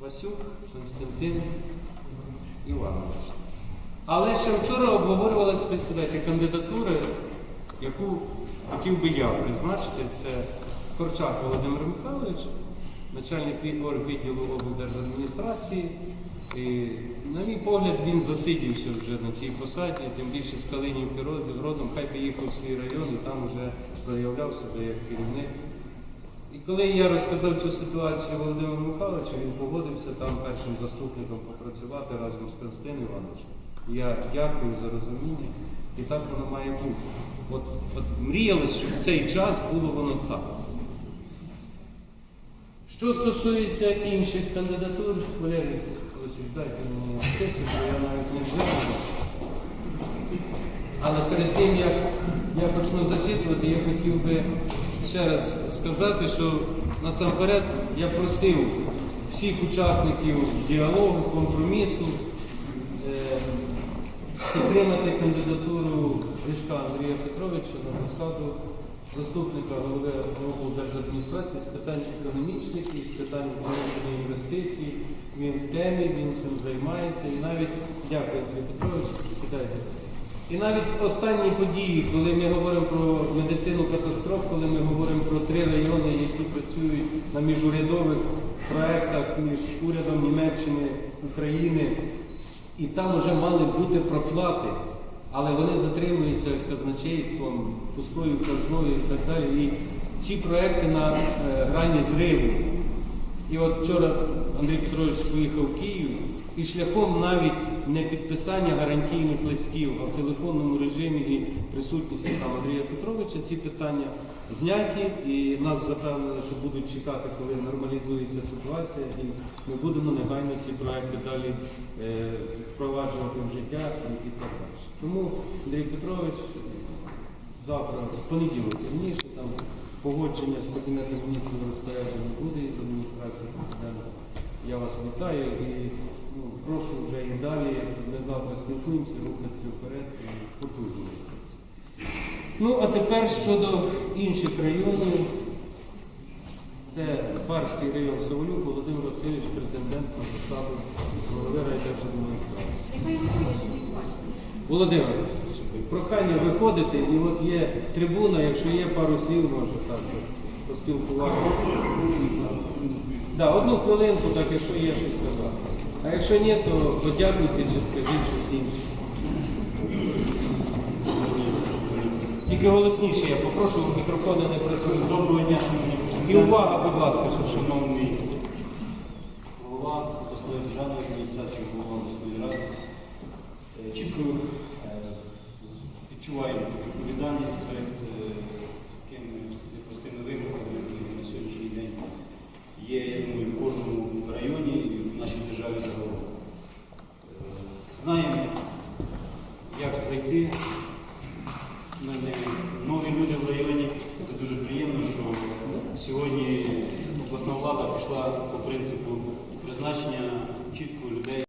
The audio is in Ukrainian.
Васюк Константин Іванович. Але ще вчора обговорювалася представляєте, кандидатура, яку хотів би я призначити. Це Корчак Володимир Михайлович, начальник від- відділу облдержадміністрації. І, на мій погляд, він засидівся вже на цій посаді, тим більше з Калинівки род- родом, хай поїхав в свій район і там вже проявляв себе як керівник. І коли я розказав цю ситуацію Володимиру Михайловичу, він погодився там першим заступником попрацювати разом з Константином Івановичем. Я дякую за розуміння, і так воно має бути. От, от мріялось, щоб в цей час було воно так. Що стосується інших кандидатур, Валерій Олексійович, дайте мені список, бо я навіть не взяв. Але перед тим, як я почну зачитувати, я хотів би ще раз сказати, що насамперед я просив всіх учасників діалогу, компромісу е, підтримати кандидатуру Гришка Андрія Петровича на посаду заступника голови облдержадміністрації з питань економічних і з питань залучення інвестицій. Він в темі, він цим займається. І навіть дякую, Андрій Петрович, сідайте. І навіть останні події, коли ми говоримо про медицину катастроф, коли ми говоримо про три райони, які працюють на міжурядових проектах між урядом Німеччини, України, і там вже мали бути проплати, але вони затримуються казначейством, пустою казною і так далі. І ці проекти на е, грані зриву. І от вчора Андрій Петрович поїхав в Київ і шляхом навіть не підписання гарантійних листів, а в телефонному режимі і присутністю там Андрія Петровича ці питання зняті і нас запевнили, що будуть чекати, коли нормалізується ситуація, і ми будемо негайно ці проекти далі е, впроваджувати в життя і, так далі. Тому Андрій Петрович завтра, в понеділок пізніше, там погодження з Кабінетом міністрів розпорядження буде. Я вас вітаю і ну, прошу вже і далі. Ми завтра спілкуємося, рухатися вперед і потужно рухатися. Ну, а тепер щодо інших районів. Це Барський район Саволюк, Володимир Васильович, претендент на посаду голови райдержадміністрації. Володимир Васильович, прохання виходити, і от є трибуна, якщо є пару слів, може так поспілкуватися. Да, одну хвилинку, так якщо є щось сказати. А якщо ні, то подякуйте чи скажіть щось інше. Тільки голосніше, я попрошу, мікрофони не працюють. Доброго дня, І увага, будь ласка, що шановний голова обласної державної адміністрації, голова обласної ради. Е, Чітко е, відчуваємо відповідальність перед є, я думаю, в кожному районі і в нашій державі загалом. Е, Знаємо, як зайти. Ми не нові люди в районі. Це дуже приємно, що сьогодні обласна влада пішла по принципу призначення чітко людей.